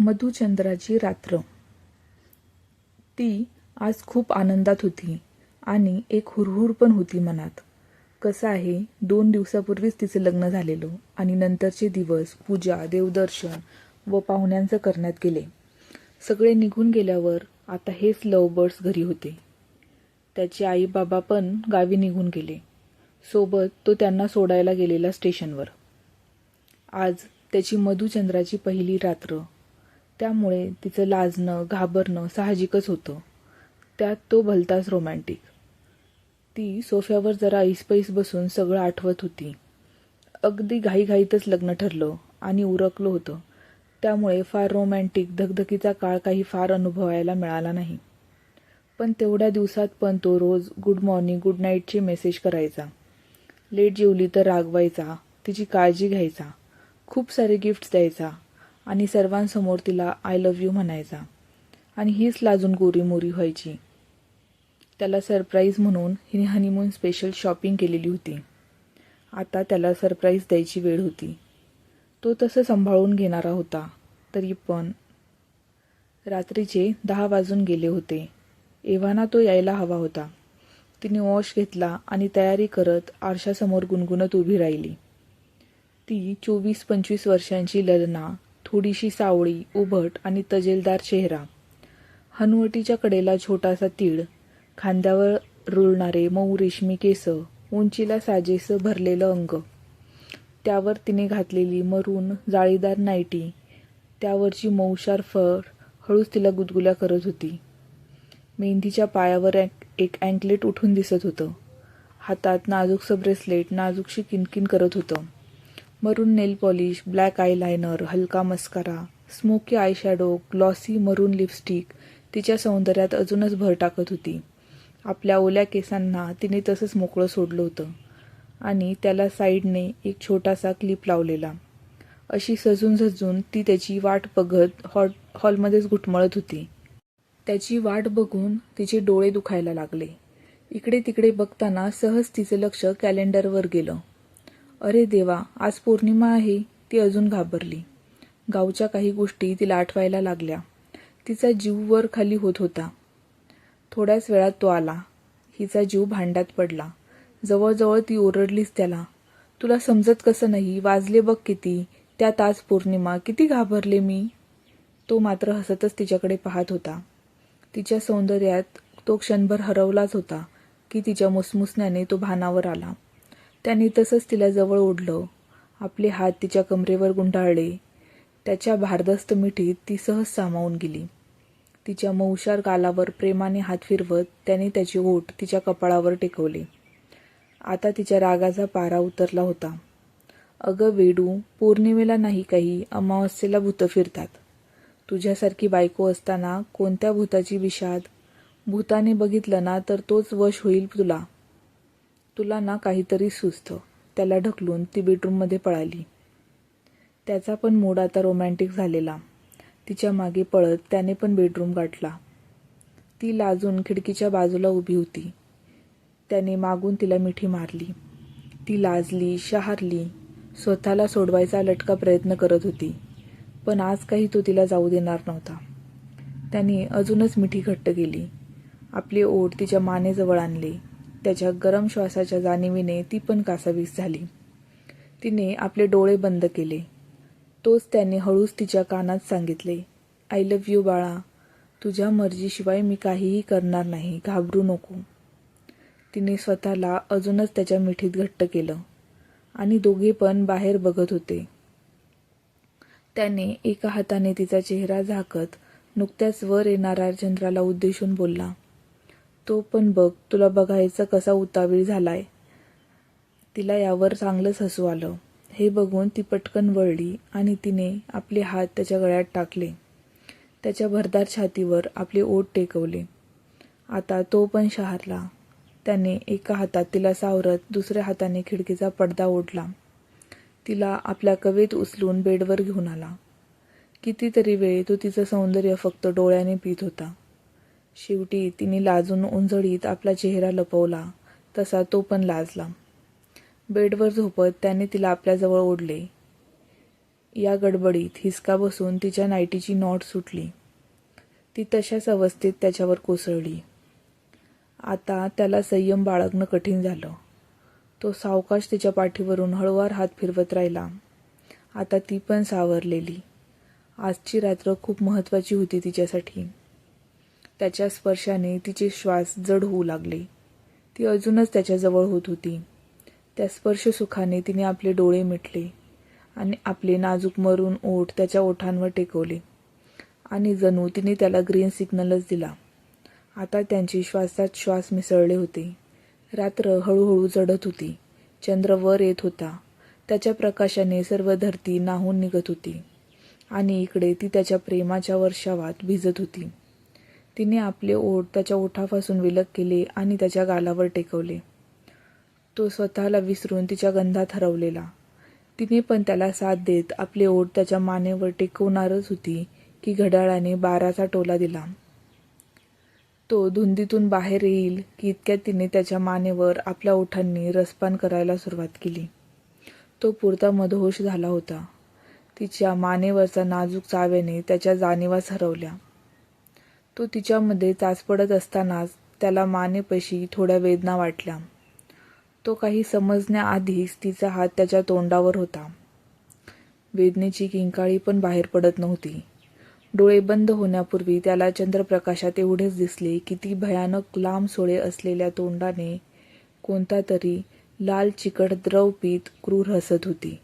मधुचंद्राची रात्र. ती आज खूप आनंदात होती आणि एक हुरहुर पण होती मनात. कसं आहे दोन दिवसापूर्वीच तिचं लग्न झालेलं आणि नंतरचे दिवस पूजा देवदर्शन व पाहुण्यांचं करण्यात गेले. सगळे निघून गेल्यावर आता हेच लव बर्ड्स घरी होते. त्याचे आई बाबा पण गावी निघून गेले. सोबत तो त्यांना सोडायला गेलेला स्टेशनवर. आज त्याची मधुचंद्राची पहिली रात्र. त्यामुळे तिचं लाजणं घाबरणं साहजिकच होतं. त्यात तो भलताच रोमॅन्टिक ती सोफ्यावर जरा ऐसपैस बसून सगळं आठवत होती. अगदी घाईघाईतच लग्न ठरलं आणि उरकलं होतं. त्यामुळे फार रोमॅन्टिक धगधकीचा काळ काही फार अनुभवायला मिळाला नाही. पण तेवढ्या दिवसात पण तो रोज गुड मॉर्निंग गुड नाईटचे मेसेज करायचा. लेट जेवली तर रागवायचा तिची काळजी घ्यायचा. खूप सारे गिफ्ट्स द्यायचा. आणि सर्वांसमोर तिला आय लव्ह यू म्हणायचा. आणि हीच लाजून गोरी मोरी व्हायची. त्याला सरप्राईज म्हणून हिने हनीमून स्पेशल शॉपिंग केलेली होती. आता त्याला सरप्राईज द्यायची वेळ होती. तो तसं सांभाळून घेणारा होता तरी पण. रात्रीचे दहा वाजून गेले होते. एव्हाना तो यायला हवा होता. तिने वॉश घेतला आणि तयारी करत आरशासमोर गुणगुणत उभी राहिली. ती चोवीस पंचवीस वर्षांची ललना थोडीशी सावळी उभट आणि तजेलदार चेहरा. हनुवटीच्या कडेला छोटासा तीळ खांद्यावर रुळणारे मऊ रेशमी केस उंचीला साजेसं भरलेलं अंग. त्यावर तिने घातलेली मरून जाळीदार नाईटी त्यावरची मऊशार फर हळूच तिला गुदगुल्या करत होती. मेहंदीच्या पायावर एक अँकलेट उठून दिसत होतं. हातात नाजूकसं ब्रेसलेट नाजूकशी किनकिन करत होतं. Maroon nail polish black eyeliner हलका mascara smoky eyeshadow glossy maroon lipstick तिच्या सौंदर्यात अजूनच भर टाकत होती. आपल्या ओल्या केसांना तिने तसंच मोकळं सोडलं होतं. आणि त्याला साईडने एक छोटासा क्लिप लावलेला. अशी सजून सजून ती त्याची वाट बघत हॉट हॉलमध्येच घुटमळत होती. त्याची वाट बघून तिचे डोळे दुखायला लागले. इकडे तिकडे बघताना सहज तिचं लक्ष कॅलेंडरवर गेलं. अरे देवा आज पौर्णिमा आहे ती अजून घाबरली. गावच्या काही गोष्टी तिला आठवायला लागल्या. तिचा जीव वर खाली होत होता. थोड्याच वेळात तो आला. हिचा जीव भांड्यात पडला. जवळजवळ ती ओरडलीच त्याला. तुला समजत कसं नाही वाजले बघ किती. त्यात आज पौर्णिमा किती घाबरले मी. तो मात्र हसतच तिच्याकडे पाहत होता. तिच्या सौंदर्यात तो क्षणभर हरवलाच होता की तिच्या मुसमुसण्याने तो भानावर आला. त्याने तसंच तिला जवळ ओढलं. आपले हात तिच्या कमरेवर गुंडाळले. त्याच्या भारदस्त मिठीत ती सहज सामावून गेली. तिच्या मौशार गालावर प्रेमाने हात फिरवत त्याने त्याची ओठ तिच्या कपाळावर टेकवले. आता तिच्या रागाचा पारा उतरला होता. अगं वेडू पौर्णिमेला नाही काही अमावस्येला भूतं फिरतात. तुझ्यासारखी बायको असताना कोणत्या भूताची विषाद? भूताने बघितलं ना तर तोच वश होईल तुला. तुला ना काहीतरी सुचतं. त्याला ढकलून ती बेडरूममध्ये पळाली. त्याचा पण मूड आता रोमॅन्टिक झालेला. तिच्यामागे पळत त्याने पण बेडरूम गाठला. ती लाजून खिडकीच्या बाजूला उभी होती. त्याने मागून तिला मिठी मारली. ती लाजली शहारली. स्वतःला सोडवायचा लटका प्रयत्न करत होती. पण आज काही तो तिला जाऊ देणार नव्हता. त्याने अजूनच मिठी घट्ट केली. आपले ओढ तिच्या मानेजवळ आणले. त्याच्या गरम श्वासाच्या जाणीवीने ती पण कासावीस झाली. तिने आपले डोळे बंद केले. तोच त्याने हळूच तिच्या कानात सांगितले आय लव्ह यू बाळा. तुझ्या मर्जीशिवाय मी काहीही करणार नाही. घाबरू नको. तिने स्वतःला अजूनच त्याच्या मिठीत घट्ट केलं आणि दोघे पण बाहेर बघत होते. त्याने एका हाताने तिचा चेहरा झाकत नुकत्याच वर येणाऱ्या चंद्राला उद्देशून बोलला तो पण बघ तुला बघायचा कसा उतावीळ झालाय. तिला यावर चांगलंच हसू आलं. हे बघून ती पटकन वळली आणि तिने आपले हात त्याच्या गळ्यात टाकले. त्याच्या भरदार छातीवर आपले ओठ टेकवले. आता तो पण शहारला. त्याने एका हातात तिला सावरत दुसऱ्या हाताने खिडकीचा पडदा ओढला. तिला आपल्या कवेत उचलून बेडवर घेऊन आला. कितीतरी वेळ तो तिचं सौंदर्य फक्त डोळ्याने पित होता. शेवटी तिने लाजून उंजळीत आपला चेहरा लपवला. तसा तो पण लाजला. बेडवर झोपत त्याने तिला आपल्याजवळ ओढले. या गडबडीत हिसका बसून तिच्या नाईटीची नॉट सुटली. ती तशाच अवस्थेत त्याच्यावर कोसळली. आता त्याला संयम बाळगणं कठीण झालं. तो सावकाश तिच्या पाठीवरून हळुवार हात फिरवत राहिला. आता ती पण सावरलेली. आजची रात्र खूप महत्त्वाची होती तिच्यासाठी. त्याच्या स्पर्शाने तिचे श्वास जड होऊ लागले. ती अजूनच त्याच्याजवळ होत होती. त्या स्पर्श सुखाने तिने आपले डोळे मिटले आणि आपले नाजूक मरून ओठ त्याच्या ओठांवर टेकवले. आणि जणू तिने त्याला ग्रीन सिग्नलच दिला. आता त्यांची श्वासात श्वास मिसळले होते. रात्र हळूहळू जडत होती. चंद्र वर येत होता. त्याच्या प्रकाशाने सर्व धरती नाहून निघत होती. आणि इकडे ती त्याच्या प्रेमाच्या वर्षावात भिजत होती. तिने आपले ओठ त्याच्या ओठापासून विलग केले आणि त्याच्या गालावर टेकवले. तो स्वतःला विसरून तिच्या गंधात हरवलेला. तिने पण त्याला साथ देत आपले ओठ त्याच्या मानेवर टेकवणारच होती की घड्याळाने बाराचा टोला दिला. तो धुंदीतून बाहेर येईल की इतक्यात तिने त्याच्या मानेवर आपल्या ओठांनी रसपान करायला सुरुवात केली. तो पुरता मधोश झाला होता. तिच्या मानेवरचा नाजूक चाव्याने त्याच्या जाणीवाच हरवल्या. तो तिच्यामध्ये चाचपडत असतानाच त्याला मानेपशी थोड्या वेदना वाटल्या. तो काही समजण्याआधीच तिचा हात त्याच्या तोंडावर होता. वेदनेची किंकाळी पण बाहेर पडत नव्हती. डोळे बंद होण्यापूर्वी त्याला चंद्रप्रकाशात एवढेच दिसले की ती भयानक लांब सोळे असलेल्या तोंडाने कोणता तरी लाल चिकट द्रव पीत क्रूर हसत होती.